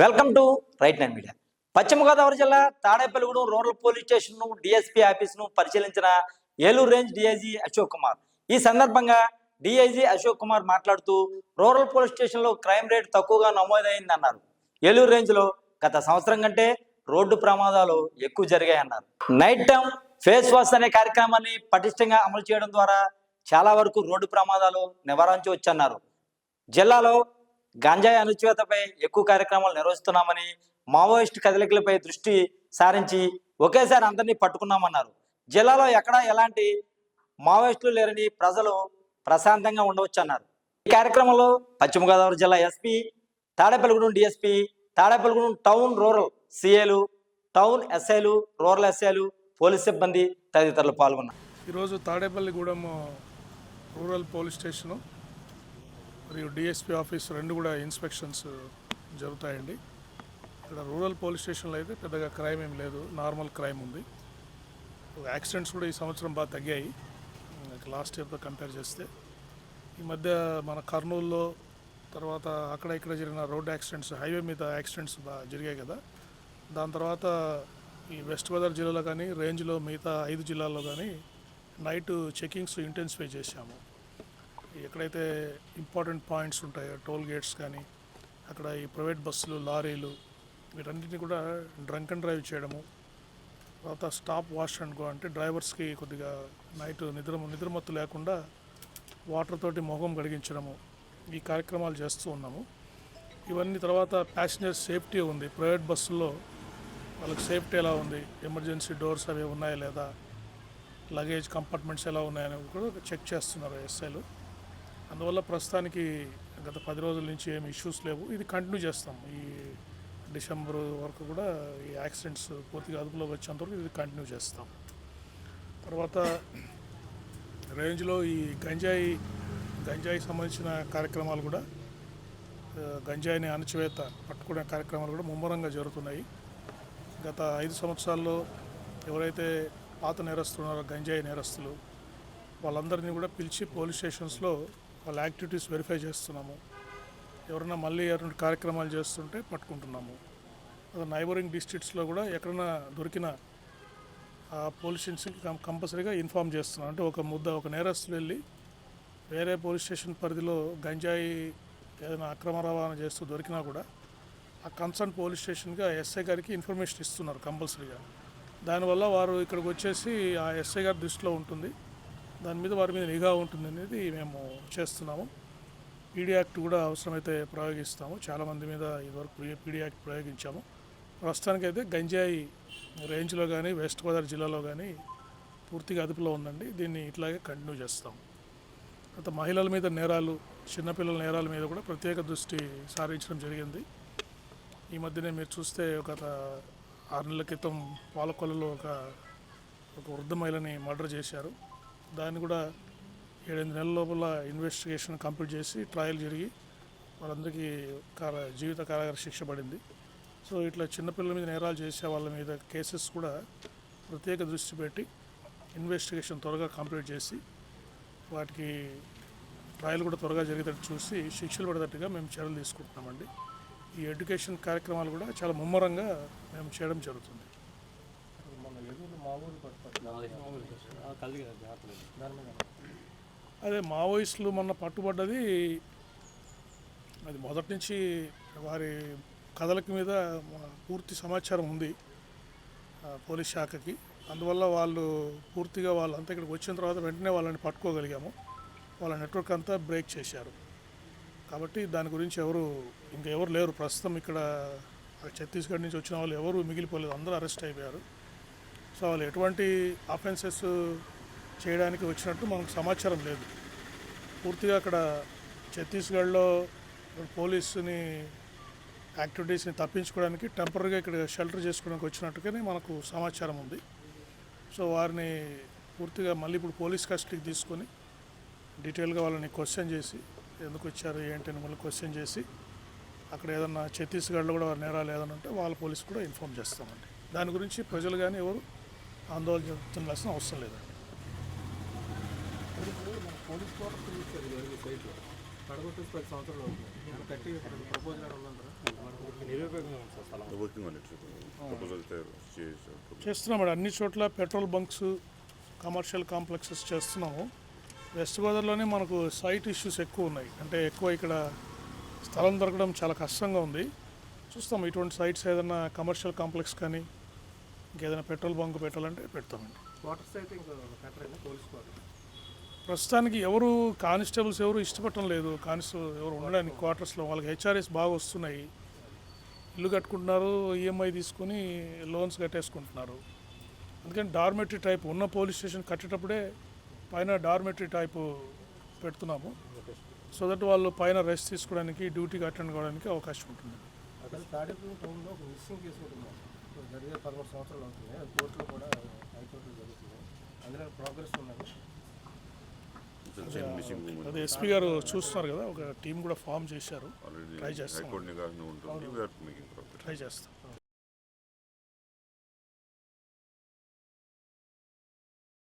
Welcome to Right Nine Media పశ్చిమ గోదావరి జిల్లా Tadepalligudem rural police station DSP ఆఫీసును పరిశీలించిన Eluru range DIG Ashok Kumar. ఈ సందర్భంగా డిఐజీ అశోక్ కుమార్ మాట్లాడుతూ రూరల్ పోలీస్ స్టేషన్లో క్రైమ్ రేట్ తక్కువగా నమోదైంది అన్నారు ఏలూరు రేంజ్లో గత సంవత్సరం కంటే రోడ్డు ప్రమాదాలు ఎక్కువ జరిగాయన్నారు. నైట్ టైం ఫేస్ వాష్ అనే కార్యక్రమాన్ని పటిష్టంగా అమలు చేయడం ద్వారా చాలా వరకు రోడ్డు ప్రమాదాలు నివారించవచ్చన్నారు. జిల్లాలో గంజాయి అణచివేతపై ఎక్కువ కార్యక్రమాలు నిర్వహిస్తున్నామని మావోయిస్ట్ కదలికలపై దృష్టి సారించి ఒకేసారి అందరినీ పట్టుకున్నామన్నారు. జిల్లాలో ఎక్కడా ఎలాంటి మావోయిస్టులు లేరని ప్రజలు ప్రశాంతంగా ఉండవచ్చు అన్నారు ఈ కార్యక్రమంలో పశ్చిమ గోదావరి జిల్లా SP Tadepalligudem DSP Tadepalligudem town rural సిఏలు town ఎస్ఐలు రూరల్ ఎస్ఐలు పోలీస్ సిబ్బంది తదితరులు పాల్గొన్నారు. ఈరోజు తాడేపల్లిగూడెం రూరల్ పోలీస్ స్టేషను మరియు డిఎస్పీ ఆఫీస్ రెండు కూడా ఇన్స్పెక్షన్స్ జరుగుతాయండి. ఇక్కడ రూరల్ పోలీస్ స్టేషన్లో అయితే పెద్దగా క్రైమ్ ఏం లేదు నార్మల్ క్రైమ్ ఉంది. యాక్సిడెంట్స్ కూడా ఈ సంవత్సరం బాగా తగ్గాయి లాస్ట్ ఇయర్తో కంపేర్ చేస్తే. ఈ మధ్య మన కర్నూలులో తర్వాత అక్కడ ఇక్కడ జరిగిన రోడ్ యాక్సిడెంట్స్ హైవే మీద యాక్సిడెంట్స్ బాగా జరిగాయి కదా. దాని తర్వాత ఈ వెస్ట్ గోదావరి జిల్లాలో కానీ రేంజ్లో మిగతా ఐదు జిల్లాల్లో కానీ నైట్ చెకింగ్స్ ఇంటెన్సిఫై చేశాము. ఎక్కడైతే ఇంపార్టెంట్ పాయింట్స్ ఉంటాయో టోల్ గేట్స్ కానీ అక్కడ ఈ ప్రైవేట్ బస్సులు లారీలు వీటన్నిటిని కూడా డ్రంక్ అండ్ డ్రైవ్ చేయడము తర్వాత స్టాప్ వాష్ అండ్ గో అంటే డ్రైవర్స్కి కొద్దిగా నైట్ నిద్ర నిద్రమత్తు లేకుండా వాటర్ తోటి మొహం కడిగించడము ఈ కార్యక్రమాలు చేస్తూ ఉన్నాము. ఇవన్నీ తర్వాత ప్యాసింజర్ సేఫ్టీ ఉంది. ప్రైవేట్ బస్సుల్లో వాళ్ళకి సేఫ్టీ ఎలా ఉంది? ఎమర్జెన్సీ డోర్స్ అవి ఉన్నాయా లేదా? లగేజ్ కంపార్ట్మెంట్స్ ఎలా ఉన్నాయని కూడా చెక్ చేస్తున్నారు ఎస్ఐలు. అందువల్ల ప్రస్తుతానికి గత పది రోజుల నుంచి ఏమి ఇష్యూస్ లేవు. ఇది కంటిన్యూ చేస్తాం. ఈ డిసెంబర్ వరకు కూడా ఈ యాక్సిడెంట్స్ పూర్తిగా అదుపులోకి వచ్చేంత వరకు ఇది కంటిన్యూ చేస్తాం. తర్వాత రేంజ్లో ఈ గంజాయి గంజాయి సంబంధించిన కార్యక్రమాలు కూడా గంజాయిని అణచివేత పట్టుకునే కార్యక్రమాలు కూడా ముమ్మరంగా జరుగుతున్నాయి. గత ఐదు సంవత్సరాల్లో ఎవరైతే పాత నేరస్తులు ఉన్నారో గంజాయి నేరస్తులు వాళ్ళందరినీ కూడా పిలిచి పోలీస్ స్టేషన్స్లో వాళ్ళ యాక్టివిటీస్ వెరిఫై చేస్తున్నాము. ఎవరైనా మళ్ళీ ఎవరైనా కార్యక్రమాలు చేస్తుంటే పట్టుకుంటున్నాము. నైబరింగ్ డిస్ట్రిక్ట్స్లో కూడా ఎక్కడైనా దొరికిన ఆ పోలీస్ స్టేషన్కి కంపల్సరీగా ఇన్ఫామ్ చేస్తున్నాం. అంటే ఒక ముద్ద ఒక నేరస్తులు వెళ్ళి వేరే పోలీస్ స్టేషన్ పరిధిలో గంజాయి ఏదైనా అక్రమ రవాణా చేస్తూ దొరికినా కూడా ఆ కన్సర్న్ పోలీస్ స్టేషన్గా ఎస్ఐ గారికి ఇన్ఫర్మేషన్ ఇస్తున్నారు కంపల్సరీగా. దానివల్ల వారు ఇక్కడికి వచ్చేసి ఆ ఎస్ఐ గారి దృష్టిలో ఉంటుంది. దాని మీద వారి మీద నిఘా ఉంటుంది అనేది మేము చేస్తున్నాము. పీడీ యాక్ట్ కూడా అవసరమైతే ప్రయోగిస్తాము. చాలామంది మీద ఇదివరకు పీడీ యాక్ట్ ప్రయోగించాము. ప్రస్తుతానికైతే గంజాయి రేంజ్లో కానీ వెస్ట్ గోదావరి జిల్లాలో కానీ పూర్తిగా అదుపులో ఉందండి. దీన్ని ఇట్లాగే కంటిన్యూ చేస్తాం గత మహిళల మీద నేరాలు చిన్నపిల్లల నేరాల మీద కూడా ప్రత్యేక దృష్టి సారించడం జరిగింది. ఈ మధ్యనే మీరు చూస్తే ఒక ఆరు నెలల క్రితం పాలకొల్లలో ఒక ఒక వృద్ధ మహిళని మర్డర్ చేశారు. దాన్ని కూడా ఏడెనిమిది నెలల లోపల ఇన్వెస్టిగేషన్ కంప్లీట్ చేసి ట్రయల్ జరిగి వాళ్ళందరికీ కార జీవిత కారాగార శిక్ష పడింది. సో ఇట్లా చిన్నపిల్లల మీద నేరాలు చేసే వాళ్ళ మీద కేసెస్ కూడా ప్రత్యేక దృష్టి పెట్టి ఇన్వెస్టిగేషన్ త్వరగా కంప్లీట్ చేసి వాటికి ట్రయల్ కూడా త్వరగా జరిగేటట్టు చూసి శిక్షలు పడేటట్టుగా మేము చర్యలు తీసుకుంటున్నామండి. ఈ ఎడ్యుకేషన్ కార్యక్రమాలు కూడా చాలా ముమ్మరంగా మేము చేయడం జరుగుతుంది. అదే మావోయిస్టులు మొన్న పట్టుబడ్డది అది మొదటి నుంచి వారి కథలక మీద పూర్తి సమాచారం ఉంది పోలీస్ శాఖకి. అందువల్ల వాళ్ళు పూర్తిగా వాళ్ళంతా ఇక్కడికి వచ్చిన తర్వాత వెంటనే వాళ్ళని పట్టుకోగలిగాము. వాళ్ళ నెట్వర్క్ అంతా బ్రేక్ చేశారు. కాబట్టి దాని గురించి ఎవరు ఇంకా ఎవరు లేరు. ప్రస్తుతం ఇక్కడ ఛత్తీస్గఢ్ నుంచి వచ్చిన వాళ్ళు ఎవరు మిగిలిపోలేదు. అందరూ అరెస్ట్ అయిపోయారు. సో వాళ్ళు ఎటువంటి అఫెన్సెస్ చేయడానికి వచ్చినట్టు మనకు సమాచారం లేదు. పూర్తిగా అక్కడ ఛత్తీస్గఢ్లో పోలీసుని యాక్టివిటీస్ని తప్పించుకోవడానికి టెంపరీగా ఇక్కడ షెల్టర్ చేసుకోవడానికి వచ్చినట్టుగానే మనకు సమాచారం ఉంది. సో వారిని పూర్తిగా మళ్ళీ ఇప్పుడు పోలీస్ కస్టడీకి తీసుకొని డీటెయిల్గా వాళ్ళని క్వశ్చన్ చేసి ఎందుకు వచ్చారు ఏంటి అని మళ్ళీ క్వశ్చన్ చేసి అక్కడ ఏదన్నా ఛత్తీస్గఢ్లో కూడా వారి నేరాలు ఏదైనా ఉంటే వాళ్ళ పోలీస్ కూడా ఇన్ఫామ్ చేస్తామండి. దాని గురించి ప్రజలు కానీ ఎవరు ఆందోళన చెందాల్సిన అవసరం లేదండి చేసాం చేస్తున్నాం అన్ని చోట్ల పెట్రోల్ బంక్స్ కమర్షియల్ కాంప్లెక్సెస్ చేస్తున్నాము. వెస్ట్ గోదావరిలోనే మనకు సైట్ ఇష్యూస్ ఎక్కువ ఉన్నాయి. అంటే ఎక్కువ ఇక్కడ స్థలం దొరకడం చాలా కష్టంగా ఉంది. చూస్తాం ఇటువంటి సైట్స్ ఏదైనా కమర్షియల్ కాంప్లెక్స్ కానీ ఇంకేదైనా పెట్రోల్ బంక్ పెట్టాలంటే పెడతామండి. అయితే పోలీస్ క్వార్టర్స్ ప్రస్తుతానికి ఎవరు కానిస్టేబుల్స్ ఎవరు ఇష్టపడటం లేదు. కానిస్టేబుల్ ఎవరు ఉండడానికి క్వార్టర్స్లో వాళ్ళకి హెచ్ఆర్ఎస్ బాగా వస్తున్నాయి. ఇల్లు కట్టుకుంటున్నారు ఈఎంఐ తీసుకుని లోన్స్ కట్టేసుకుంటున్నారు. అందుకని డార్మెటరీ టైప్ ఉన్న పోలీస్ స్టేషన్ కట్టేటప్పుడే పైన డార్మెటరీ టైపు పెడుతున్నాము. సో దట్ వాళ్ళు పైన రెస్ట్ తీసుకోవడానికి డ్యూటీకి అటెండ్ కావడానికి అవకాశం ఉంటుంది. జరిగే పదమూడు సంవత్సరాలు అవుతుంది అది కోర్టులో కూడా హైకోర్టులో జరుగుతుంది. అందులో ప్రోగ్రెస్ ఉన్నది. అదే ఎస్పీ గారు చూస్తున్నారు కదా ఒక టీం కూడా ఫామ్ చేశారు. ఆల్రెడీ Try చేస్తాం. హైకోర్టు నిఘా ఉంటుంది. వీఆర్ మేకింగ్ ప్రోగ్రెస్ ట్రై చేస్తాం.